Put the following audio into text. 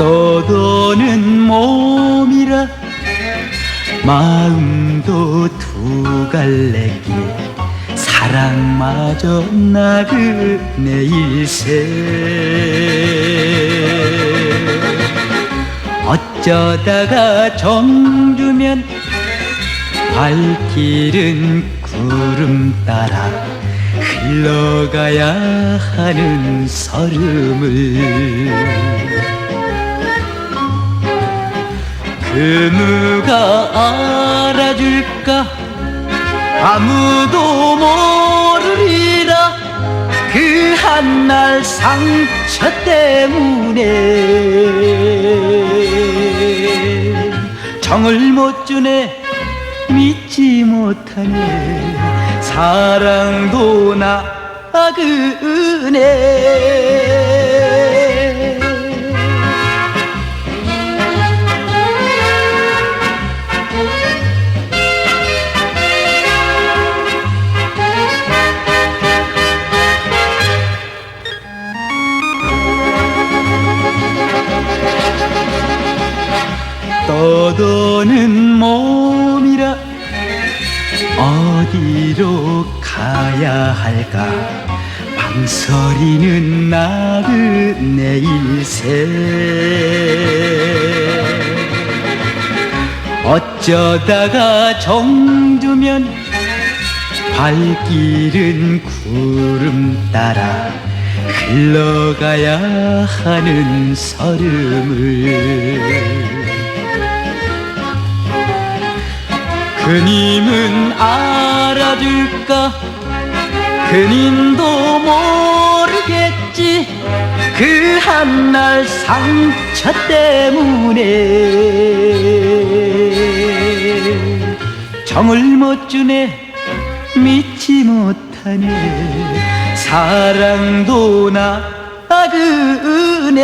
떠도는 몸이라 마음도 두 갈래길 사랑마저 나를 내 일세. 어쩌다가 정주면 발길은 구름 따라 흘러가야 하는 설움을. 누가 알아줄까? 아무도 모르리라. 그 한 날 상처 때문에. 정을 못 주네 믿지 못하네. 사랑도 나그네 떠도는 몸이라 어디로 가야 할까? 망설이는 나그네 일세. 어쩌다가 정주면 발길은 구름 따라 흘러가야 하는 설움을 그님은 알아줄까? 그님도 모르겠지. 그 한 날 상처 때문에. 정을 못 주네 믿지 못하네. 사랑도 나그네